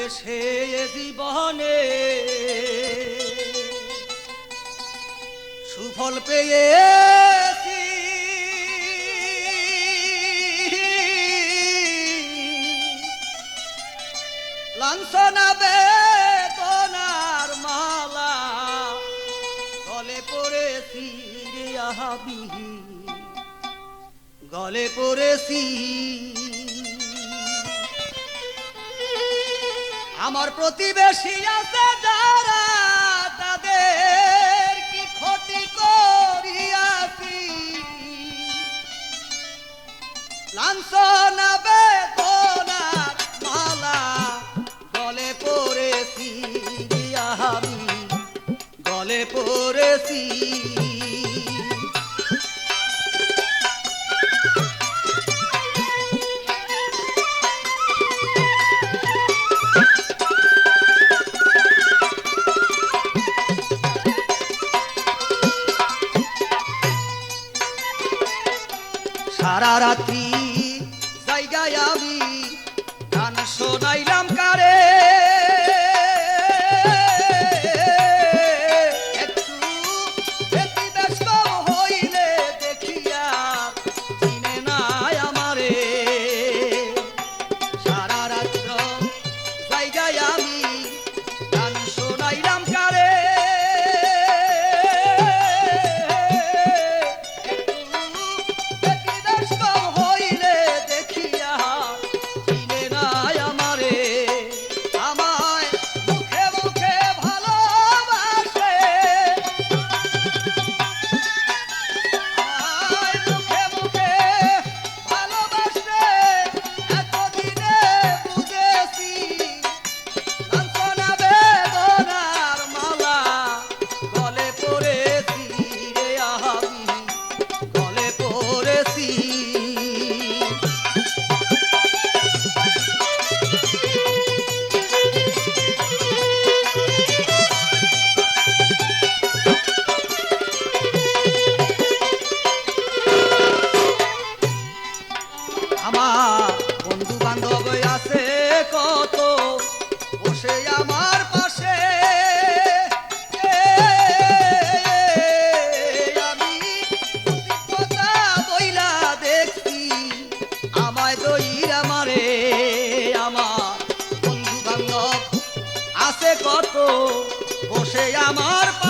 ভালোবেসে এ জীবনে। সুফল পেয়েছি। লাঞ্ছনা বেদনার মালা গলে পড়েছি রে গলে পড়েছি আমার প্রতিবেশী আছে যারা, তাদের কি ক্ষতি করিয়াছি? লাঞ্ছনা, বেদনার মালা গলে পড়েছি আমি, গলে পড়েছি সারা রাত্রি জায়গায় আমি গান শোনাইলাম কারে। একটু আমার পাশে